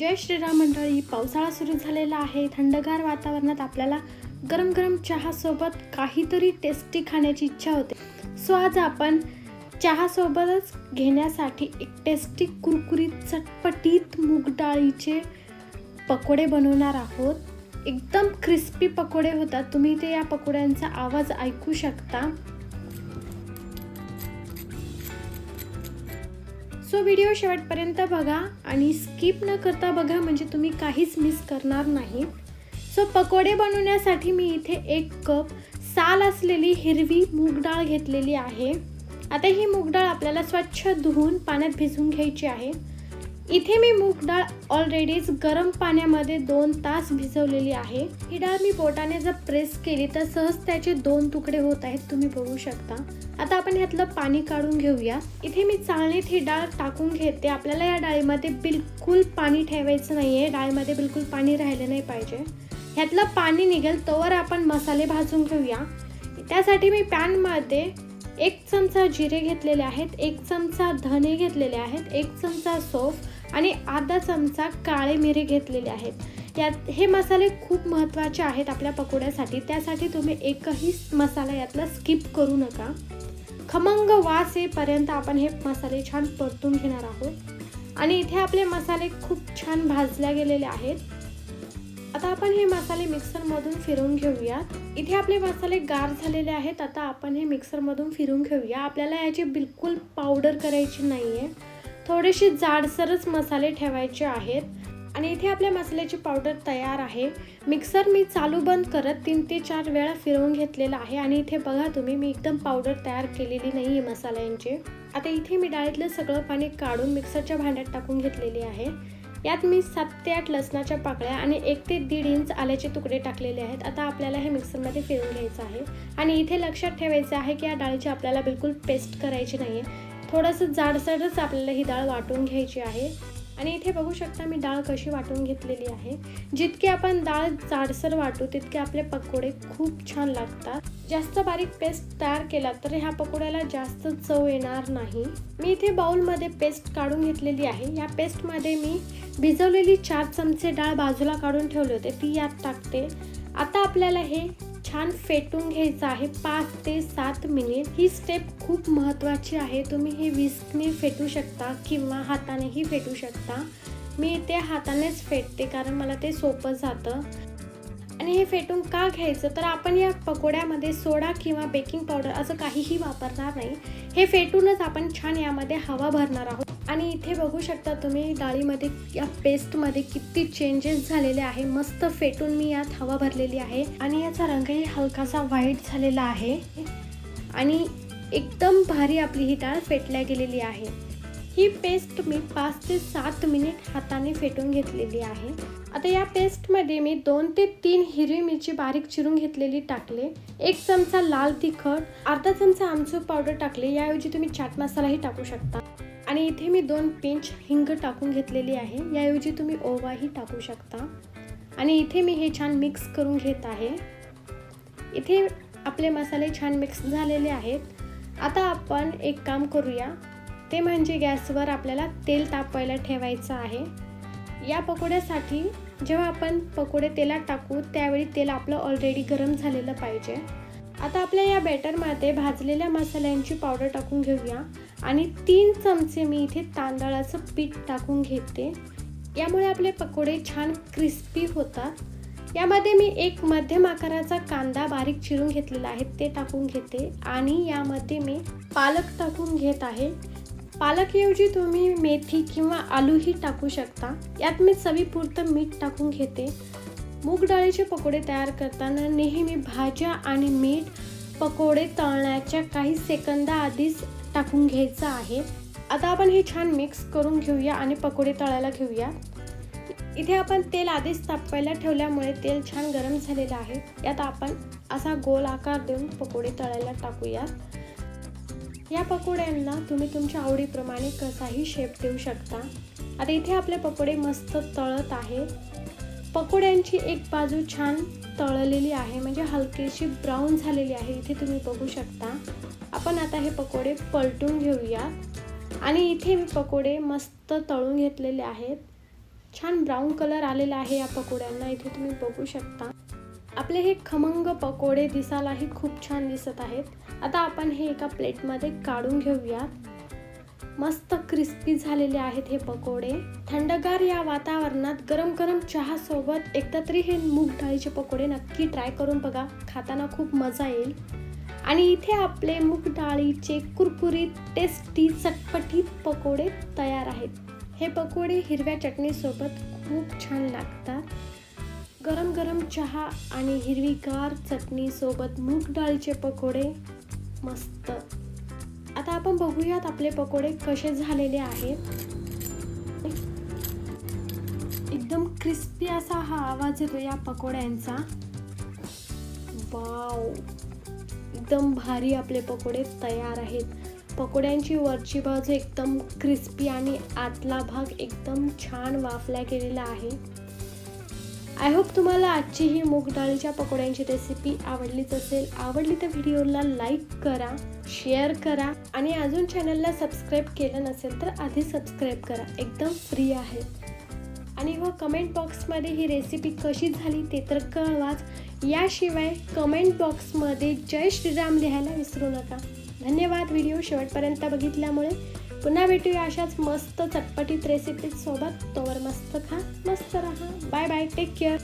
जय श्रीराम मंडळी पावसाळा सुरू झालेला आहे. थंडगार वातावरणात आपल्याला गरम गरम चहासोबत काहीतरी टेस्टी खाण्याची इच्छा होते. सो आज आपण चहासोबतच घेण्यासाठी एक टेस्टी कुरकुरीत चटपटीत मूग डाळीचे पकोडे बनवणार आहोत. एकदम क्रिस्पी पकोडे होतात. तुम्ही ते या पकोड्यांचा आवाज ऐकू शकता. सो व्हिडिओ शेवटपर्यंत बघा आणि स्किप न करता बघा म्हणजे तुम्ही काहीच मिस करणार नाही. सो पकोडे बनवण्यासाठी मी इथे एक कप साल असलेली हिरवी मूग डाळ घेतलेली आहे. आता ही मूग डाळ आपल्याला स्वच्छ धुवून पाण्यात भिजवून घ्यायची आहे. इथे मी मूग डाळ ऑलरेडीच गरम पाण्यामध्ये दोन तास भिजवलेली आहे. ही डाळ मी बोटाने जर प्रेस केली तर सहज त्याचे दोन तुकडे होत आहेत तुम्ही बघू शकता. आता आपण ह्यातलं पाणी काढून घेऊया. इथे मी चाळणीत ही डाळ टाकून घेते. आपल्याला या डाळीमध्ये बिलकुल पाणी ठेवायचं नाही आहे डाळीमध्ये बिलकुल पाणी राहिलं नाही पाहिजे. ह्यातलं पाणी निघेल तोवर आपण मसाले भाजून घेऊया. त्यासाठी मी पॅनमध्ये एक चमचा जिरे घेतलेले आहेत एक चमचा धने घेतलेले आहेत एक चमचा सोफ आणि अर्धा चमचा काळे मिरे घेतलेले आहेत. यात हे मसाले खूप महत्त्वाचे आहेत आपल्या पकोड्यासाठी. त्यासाठी तुम्ही एकही मसाला यातला स्किप करू नका. खमंग वास येईपर्यंत आपण हे मसाले छान परतून घेणार आहोत. आणि इथे आपले मसाले खूप छान भाजल्या गेलेले आहेत. आता आपण हे मसाले मिक्सरमधून फिरवून घेऊया इथे आपले मसाले गार झालेले आहेत. आता आपण हे मिक्सरमधून फिरून घेऊया. आपल्याला याची बिलकुल पावडर करायची नाही आहे थोडेसे जाडसरच मसाले ठेवायचे आहेत. आणि इथे आपल्या मसाल्याची पावडर तयार आहे. मिक्सर मी चालू बंद करत तीन ते चार वेळा फिरवून घेतलेला आहे. आणि इथे बघा तुम्ही मी एकदम पावडर तयार केलेली नाही आहे मसाल्यांची. आता इथे मी डाळीतलं सगळं पाणी काढून मिक्सरच्या भांड्यात टाकून घेतलेली आहे. यात मी सात ते आठ लसणाच्या पाकळ्या आणि एक ते दीड इंच आल्याचे तुकडे टाकलेले आहेत. आता आपल्याला हे मिक्सरमध्ये फिरून घ्यायचं आहे. आणि इथे लक्षात ठेवायचं आहे की या डाळीची आपल्याला बिलकुल पेस्ट करायची नाही आहे थोडंसं जाडसरच आपल्याला ही डाळ वाटून घ्यायची आहे. आणि इथे बघू शकता मी डाळ कशी वाटून घेतलेली आहे. जितकी आपण डाळ जाडसर वाटू तितके आपले पकोडे खूप छान लागतात. जास्त बारीक पेस्ट तयार केला तर ह्या पकोड्याला जास्त चव येणार नाही. मी इथे बाउलमध्ये पेस्ट काढून घेतलेली आहे. या पेस्टमध्ये मी भिजवलेली चार चमचे डाळ बाजूला काढून ठेवले होते. ती यात टाकते. आता आपल्याला हे छान फेटून घ्यायचं आहे. पाच ते सात मिनिट. ही स्टेप खूप महत्त्वाची आहे. तुम्ही हे विस्कने फेटू शकता किंवा हातानेही फेटू शकता. मी ते हातानेच फेटते कारण मला ते सोपं जातं. आणि हे फेटून का घ्यायचं? तर आपण या पकोड्यामध्ये सोडा किंवा बेकिंग पावडर असं काहीही वापरणार नाही. हे फेटूनच आपण छान यामध्ये हवा भरणार आहोत. आणि इथे बघू शकता तुम्ही डाळीमध्ये या पेस्टमध्ये किती चेंजेस झालेले आहे. मस्त फेटून मी यात हवा भरलेली आहे. आणि याचा रंगही हलकासा व्हाईट झालेला आहे. आणि एकदम भारी आपली ही डाळ फेटल्या गेलेली आहे. ही पेस्ट मी पाच ते सात मिनिट हाताने फेटून घेतलेली आहे. आता या पेस्टमध्ये मी दोन ते तीन हिरवी मिरची बारीक चिरून घेतलेली टाकले. एक चमचा लाल तिखट अर्धा चमचा आमचूर पावडर टाकले. याऐवजी तुम्ही चाट मसालाही टाकू शकता. आणि इथे मी दोन पिंच हिंग टाकून घेतलेली आहे. याऐवजी तुम्ही ओवाही टाकू शकता. आणि इथे मी हे छान मिक्स करून घेत आहे. इथे आपले मसाले छान मिक्स झालेले आहेत. आता आपण एक काम करूया. ते म्हणजे गॅसवर आपल्याला तेल तापवायला ठेवायचं आहे. या पकोड्यासाठी जेव्हा आपण पकोडे तेलात टाकू त्यावेळी तेल आपलं ऑलरेडी गरम झालेलं पाहिजे. आता आपल्या या बॅटरमध्ये भाजलेल्या मसाल्यांची पावडर टाकून घेऊया. आणि तीन चमचे मी इथे तांदळाचं पीठ टाकून घेते. यामुळे आपले पकोडे छान क्रिस्पी होतात. यामध्ये मी एक मध्यम आकाराचा कांदा बारीक चिरून घेतलेला आहे ते टाकून घेते. आणि यामध्ये मी पालक टाकून घेत आहे. पालकऐवजी तुम्ही मेथी किंवा आलूही टाकू शकता. यात मी चवीपुरतं मीठ टाकून घेते. मूग डाळीचे पकोडे तयार करताना नेहमी भाज्या आणि मीठ पकोडे तळण्याच्या काही सेकंदा आधीच टाकून घ्यायचं आहे. आता आपण हे छान मिक्स करून घेऊया आणि पकोडे तळायला घेऊया. इथे आपण तेल आधीच तापवायला ठेवल्यामुळे तेल छान गरम झालेलं आहे. यात आपण असा गोल आकार देऊन पकोडे तळायला टाकूया. या पकोड्यांना तुम्ही तुमच्या आवडीप्रमाणे कसाही शेप देऊ शकता. आता इथे आपले पकोडे मस्त तळत आहे. पकोड्यांची एक बाजू छान तळलेली आहे म्हणजे हलकीशी ब्राऊन झालेली आहे. इथे तुम्ही बघू शकता. आपण आता हे पकोडे पलटून घेऊया. आणि इथे मी पकोडे मस्त तळून घेतलेले आहेत. छान ब्राऊन कलर आलेला आहे या पकोड्यांना इथे तुम्ही बघू शकता. आपले हे खमंग पकोडे दिसायलाही खूप छान दिसत आहेत. आता आपण हे एका प्लेटमध्ये काढून घेऊयात मस्त क्रिस्पी झालेले आहेत हे पकोडे. थंडगार या वातावरणात गरम गरम चहा सोबत एकदा तरी हे मूग डाळीचे पकोडे नक्की ट्राय करून बघा. खाताना खूप मजा येईल. आणि इथे आपले मूग डाळीचे कुरकुरीत टेस्टी चटपटीत पकोडे तयार आहेत. हे पकोडे हिरव्या चटणीसोबत खूप छान लागतात. गरम गरम चहा आणि हिरवीगार चटणीसोबत मूग डाळीचे पकोडे. मस्त. आपण बघूयात आपले पकोडे कसे झालेले आहेत. एकदम क्रिस्पी असा हा आवाज येतो या पकोड्यांचा. वाव एकदम भारी आपले पकोडे तयार आहेत. पकोड्यांची वरची बाजू एकदम क्रिस्पी आणि आतला भाग एकदम छान वाफला गेलेला आहे. आय होप तुम्हाला आजची ही मूग डाळीच्या पकोड्यांची रेसिपी आवडलीच असेल आवडली तर व्हिडिओला लाईक करा शेअर करा आणि अजून चॅनलला सबस्क्राईब केलं नसेल तर आधी सबस्क्राईब करा. एकदम फ्री आहे. आणि व कमेंट बॉक्समध्ये ही रेसिपी कशी झाली ते तर कळवाच. याशिवाय कमेंट बॉक्समध्ये जय श्रीराम लिहायला विसरू नका. धन्यवाद. व्हिडिओ शेवटपर्यंत बघितल्यामुळे पुन्हा भेटूया अशाच मस्त चटपटीत रेसिपी सोबत. तोवर मस्त खा मस्त राहा. Bye bye take care